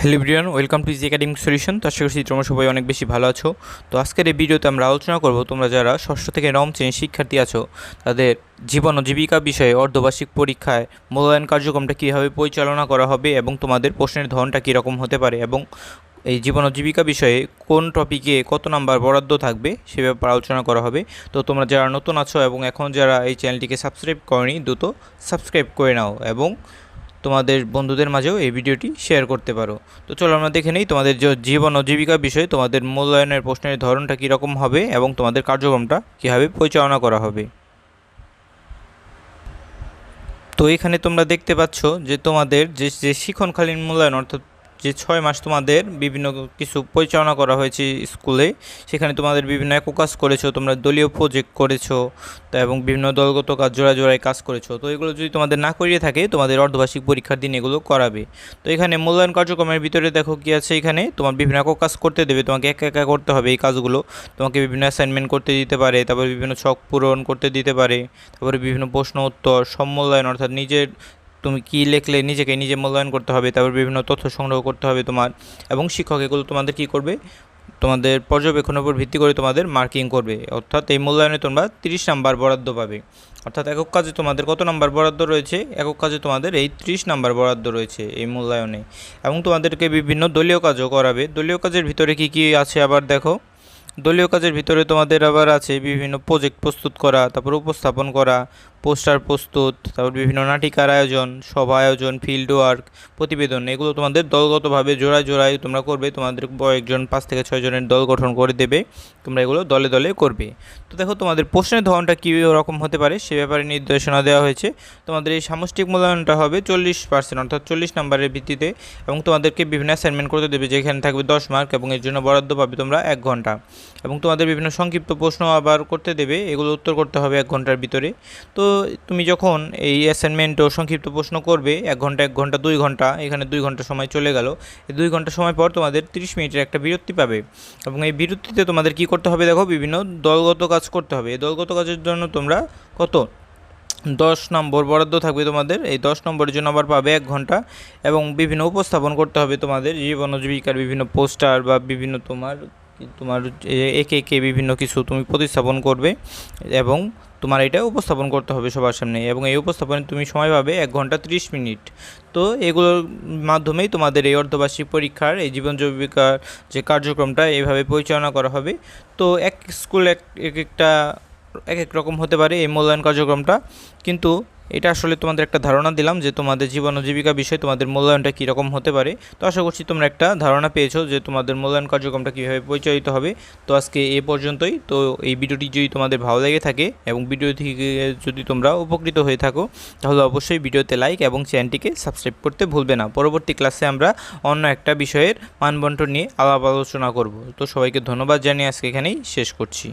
Hello Brian welcome to easy academic solution তো আশা করছি তোমরা সবাই অনেক বেশি ভালো আছো। তো আজকের এই ভিডিওতে আমরা আলোচনা করব, তোমরা যারা ষষ্ঠ থেকে নবম শ্রেণির শিক্ষার্থী আছো, তাদের জীবন ও জীবিকা বিষয়ে অর্ধবার্ষিক পরীক্ষায় মূল্যায়ন কার্যক্রমটা কীভাবে পরিচালনা করা হবে এবং তোমাদের প্রশ্নের ধরনটা কীরকম হতে পারে এবং এই জীবন ও জীবিকা বিষয়ে কোন টপিকে কত নাম্বার বরাদ্দ থাকবে, সে ব্যাপারে আলোচনা করা হবে। তো তোমরা যারা নতুন আছো এবং এখন যারা এই চ্যানেলটিকে সাবস্ক্রাইব করনি, দ্রুত সাবস্ক্রাইব করে নাও এবং তোমাদের বন্ধুদের মাঝেও এই ভিডিওটি শেয়ার করতে পারো। তো চলো আমরা দেখে নিই তোমাদের জীবন ও জীবিকা বিষয়ে তোমাদের মূল্যায়নের প্রশ্নের ধরনটা কীরকম হবে এবং তোমাদের কার্যক্রমটা কীভাবে পরিচালনা করা হবে। তো এখানে তোমরা দেখতে পাচ্ছ যে তোমাদের যে যে শিক্ষণকালীন মূল্যায়ন অর্থাৎ যে ছয় মাস তোমাদের বিভিন্ন কিছু পরিচালনা করা হয়েছে স্কুলে, সেখানে তোমাদের বিভিন্ন একক কাজ করেছ, তোমরা দলীয় প্রজেক্ট করেছ, তা এবং বিভিন্ন দলগত কাজ জোড়া জোড়ায় কাজ করেছ। তো এগুলো যদি তোমাদের না করিয়ে থাকে, তোমাদের অর্ধবার্ষিক পরীক্ষার দিন এগুলো করাবে। তো এখানে মূল্যায়ন কার্যক্রমের ভিতরে দেখো কি আছে এখানে, তোমার বিভিন্ন একক কাজ করতে দেবে, তোমাকে একা একা করতে হবে এই কাজগুলো। তোমাকে বিভিন্ন অ্যাসাইনমেন্ট করতে দিতে পারে, তারপর বিভিন্ন ছক পূরণ করতে দিতে পারে, তারপরে বিভিন্ন প্রশ্ন উত্তর সম্মূল্যায়ন অর্থাৎ নিজের তুমি কী লিখলে নিজেকে নিজে মূল্যায়ন করতে হবে, তারপর বিভিন্ন তথ্য সংগ্রহ করতে হবে তোমার, এবং শিক্ষক এগুলো তোমাদের কী করবে? তোমাদের পর্যবেক্ষণের উপর ভিত্তি করে তোমাদের মার্কিং করবে। অর্থাৎ এই মূল্যায়নে তোমরা তিরিশ নাম্বার বরাদ্দ পাবে। অর্থাৎ একক কাজে তোমাদের কত নাম্বার বরাদ্দ রয়েছে? একক কাজে তোমাদের এই ত্রিশ নাম্বার বরাদ্দ রয়েছে এই মূল্যায়নে। এবং তোমাদেরকে বিভিন্ন দলীয় কাজও করাবে। দলীয় কাজের ভিতরে কি কি আছে আবার দেখো। দলীয় কাজের ভিতরে তোমাদের আবার আছে বিভিন্ন প্রজেক্ট প্রস্তুত করা, তারপর উপস্থাপন করা পোস্টার প্রস্তুত, তারপর বিভিন্ন নাটিকার আয়োজন, সভা আয়োজন ফিল্ড ওয়ার্ক প্রতিবেদন, এগুলো তোমাদের দলগতভাবে জোড়ায় জোড়ায় তোমরা করবে, তোমাদের কয়েকজন, পাঁচ থেকে ছয় জনের দল গঠন করে দেবে, তোমরা এগুলো দলে দলে করবে। তো দেখো তোমাদের প্রশ্নের ধরনটা কী রকম হতে পারে, সে ব্যাপারে নির্দেশনা দেওয়া হয়েছে। তোমাদের এই সামষ্টিক মূল্যায়নটা হবে চল্লিশ পার্সেন্ট অর্থাৎ চল্লিশ নাম্বারের ভিত্তিতে, এবং তোমাদেরকে বিভিন্ন অ্যাসাইনমেন্ট করতে দেবে, যেখানে থাকবে দশ মার্ক এবং এর জন্য বরাদ্দ পাবে তোমরা এক ঘণ্টা। এবং তোমাদের বিভিন্ন সংক্ষিপ্ত প্রশ্ন আবার করতে দেবে, এগুলো উত্তর করতে হবে এক ঘণ্টার ভিতরে। তো তুমি যখন এই অ্যাসাইনমেন্ট ও সংক্ষিপ্ত প্রশ্ন করবে, এক ঘণ্টা এক ঘণ্টা, দুই ঘণ্টা, এখানে দুই ঘণ্টা সময় চলে গেল, এই দুই ঘণ্টা সময় পর তোমাদের তিরিশ মিনিটের একটা বিরতি পাবে। এবং এই বিরতিতে তোমাদের কি করতে হবে দেখো, বিভিন্ন দলগত কাজ করতে হবে। এই দলগত কাজের জন্য তোমরা কত? দশ নম্বর বরাদ্দ থাকবে তোমাদের, এই দশ নম্বরের জন্য আবার পাবে এক ঘণ্টা। এবং বিভিন্ন উপস্থাপন করতে হবে তোমাদের, জীবন জীবিকার বিভিন্ন পোস্টার বা বিভিন্ন তোমার তোমার একে একে বিভিন্ন কিছু তুমি প্রতিস্থাপন করবে এবং তোমার এটা উপস্থাপন করতে হবে সবার সামনে এবং এই উপস্থাপনে তুমি সময় পাবে এক ঘণ্টা ত্রিশ মিনিট। তো এগুলোর মাধ্যমেই তোমাদের এই অর্ধবার্ষিক পরীক্ষার, এই জীবন জীবিকার যে কার্যক্রমটা এভাবে পরিচালনা করা হবে। তো এক স্কুল এক একটা এক এক রকম হতে পারে এই মূল্যায়ন কার্যক্রমটা। কিন্তু এটা আসলে তোমাদের একটা ধারণা দিলাম যে তোমাদের জীবন ও জীবিকা বিষয়ে তোমাদের মূল্যায়নটা কীরকম হতে পারে। তো আশা করছি তোমরা একটা ধারণা পেয়েছ যে তোমাদের মূল্যায়ন কার্যক্রমটা কীভাবে পরিচালিত হবে। তো আজকে এ পর্যন্তই। তো এই ভিডিওটি যদি তোমাদের ভালো লেগে থাকে এবং ভিডিও থেকে যদি তোমরা উপকৃত হয়ে থাকো, তাহলে অবশ্যই ভিডিওতে লাইক এবং চ্যানেলটিকে সাবস্ক্রাইব করতে ভুলবে না। পরবর্তী ক্লাসে আমরা অন্য একটা বিষয়ের মানবন্টন নিয়ে আলাপ আলোচনা করব। তো সবাইকে ধন্যবাদ জানিয়ে আজকে এখানেই শেষ করছি।